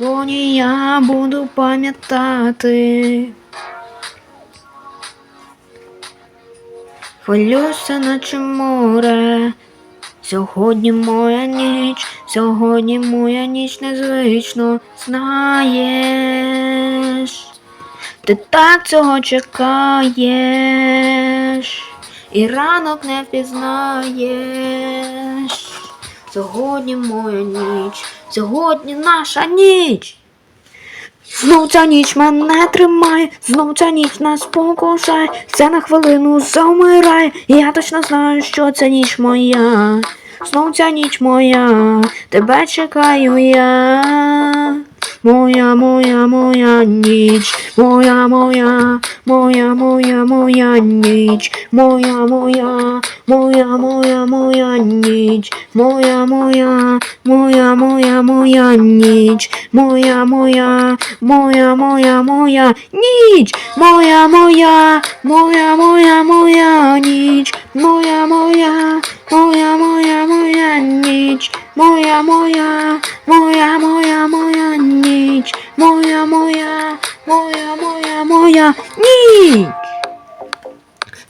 Сьогодні я буду пам'ятати. Хвилюся, наче море. Сьогодні моя ніч, сьогодні моя ніч незвично знаєш. Ти так цього чекаєш, і ранок не впізнаєш. Сьогодні моя ніч, сьогодні наша ніч. Знов ця ніч мене тримає, знов ця ніч нас покушає, все на хвилину завмирає, і я точно знаю, що ця ніч моя. Знов ця ніч моя, тебе чекаю я. Моя, моя, моя ніч, моя, моя, моя, моя, моя ніч, моя, моя, моя, моя, моя ніч, моя, моя, моя, моя, моя ніч, моя, моя, моя, моя, моя ніч, моя, моя, моя, моя, моя ніч, моя, моя, моя, моя, моя ніч, моя, моя, моя, моя, моя ніч, моя, моя, моя, моя, моя ніч.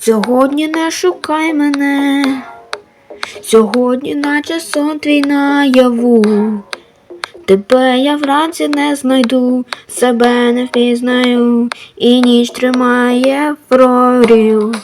Сьогодні не шукай мене, сьогодні, наче сон твій наяву. Тебе я вранці не знайду, себе не впізнаю, і ніч тримає прорів.